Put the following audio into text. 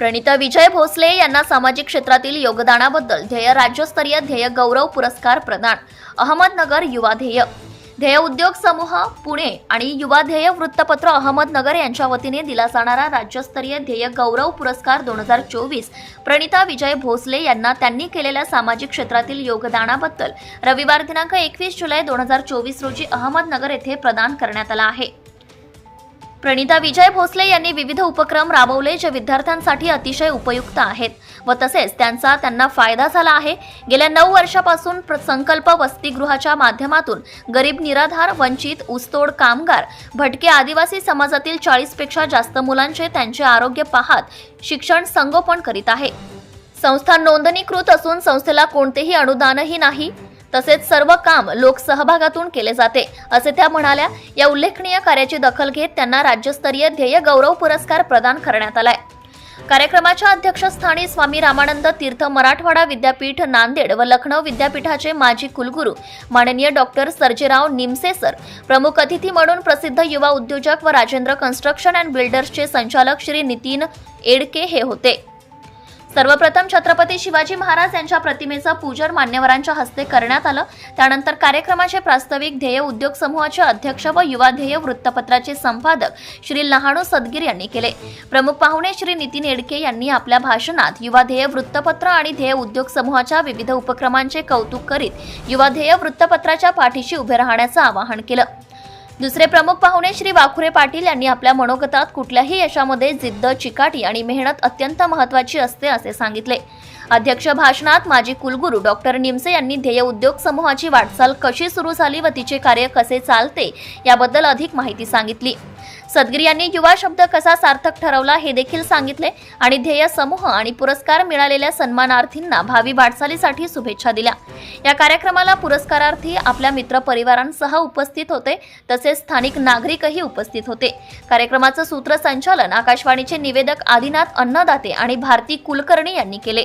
प्रणिता विजय भोसले यांना सामाजिक क्षेत्रातील योगदानाबद्दल ध्येय राज्यस्तरीय ध्येय गौरव पुरस्कार प्रदान अहमदनगर युवा ध्येय. ध्येय उद्योग समूह पुणे आणि युवा ध्येय वृत्तपत्र अहमदनगर यांच्या वतीने दिला जाणारा राज्यस्तरीय ध्येय गौरव पुरस्कार दोन हजार चोवीस. प्रणिता विजय भोसले यांना त्यांनी केलेल्या सामाजिक क्षेत्रातील योगदानाबद्दल रविवार दिनांक एकवीस जुलै दोन हजार चोवीस रोजी अहमदनगर येथे प्रदान करण्यात आला आहे. प्रणिता विजय भोसले यांनी विविध उपक्रम राबवले जे विद्यार्थ्यांसाठी अतिशय उपयुक्त आहेत व तसेच त्यांचा त्यांना फायदा झाला आहे. गेल्या नऊ वर्षापासून प्र- संकल्प वसतिगृहाच्या माध्यमातून गरीब निराधार वंचित ऊसतोड कामगार भटके आदिवासी समाजातील चाळीसपेक्षा जास्त मुलांचे त्यांचे आरोग्य पाहत शिक्षण संगोपन करीत आहे. संस्था नोंदणीकृत असून संस्थेला कोणतेही अनुदानही नाही. तसेच सर्व काम लोकसहभागातून केले जाते असे त्या म्हणाल्या. या उल्लेखनीय कार्याची दखल घेत त्यांना राज्यस्तरीय ध्येय गौरव पुरस्कार प्रदान करण्यात आलाय. कार्यक्रमाच्या अध्यक्षस्थानी स्वामी रामानंद तीर्थ मराठवाडा विद्यापीठ नांदेड व लखनौ विद्यापीठाचे माजी कुलगुरू माननीय डॉक्टर सर्जेराव निमसे सर प्रमुख अतिथी म्हणून प्रसिद्ध युवा उद्योजक व राजेंद्र कन्स्ट्रक्शन अँड बिल्डर्सचे संचालक श्री नितीन एडके हे होते. सर्वप्रथम छत्रपती शिवाजी महाराज यांच्या प्रतिमेचं पूजन मान्यवरांच्या हस्ते करण्यात आलं. त्यानंतर कार्यक्रमाचे प्रास्ताविक ध्येय उद्योग समूहाचे अध्यक्ष व युवा ध्येय वृत्तपत्राचे संपादक श्री लहाणू सदगीर यांनी केले. प्रमुख पाहुणे श्री नितीन येडके यांनी आपल्या भाषणात युवा ध्येय वृत्तपत्र आणि ध्येय उद्योग समूहाच्या विविध उपक्रमांचे कौतुक करीत युवा ध्येय वृत्तपत्राच्या पाठीशी उभे राहण्याचं आवाहन केलं. दुसरे प्रमुख पाहुणे श्री वाखुरे पाटील यांनी आपल्या मनोगतात कुठल्याही यशामध्ये जिद्द चिकाटी आणि मेहनत अत्यंत महत्वाची असते असे सांगितले. अध्यक्ष भाषणात माजी कुलगुरू डॉक्टर निमसे यांनी ध्येय उद्योग समूहाची वाटचाल कशी सुरू झाली व तिचे कार्य कसे चालते याबद्दल अधिक माहिती सांगितली. सदगिरी यांनी युवा शब्द कसा सार्थक ठरवला हे देखील सांगितले आणि ध्येय समूह आणि पुरस्कार मिळालेल्या सन्मानार्थींना भावी वाटचालीसाठी शुभेच्छा दिल्या. या कार्यक्रमाला पुरस्कारार्थी आपल्या मित्रपरिवारांसह उपस्थित होते तसेच स्थानिक नागरिकही उपस्थित होते. कार्यक्रमाचं सूत्रसंचालन आकाशवाणीचे निवेदक आदिनाथ अन्नदाते आणि भारती कुलकर्णी यांनी केले.